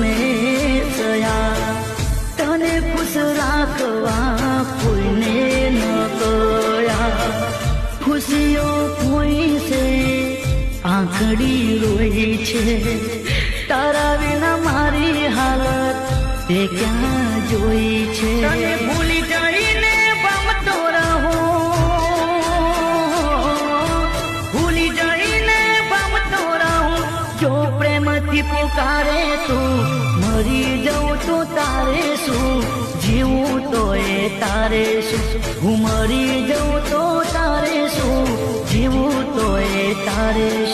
મેં સયા તને ખુશ રાખવા કોઈને ન કયા ખુશીઓ કોઈ છે આંખડી રોઈ છે તારા વિના મારી હાલત તે ક્યાં જોઈ છે જો પ્રેમથી પુકારે તું, મરી જવું તો તારે શું? જીવું તો એ તારે શું? હું મરી જવું તો તારે શું? જીવું તો એ તારે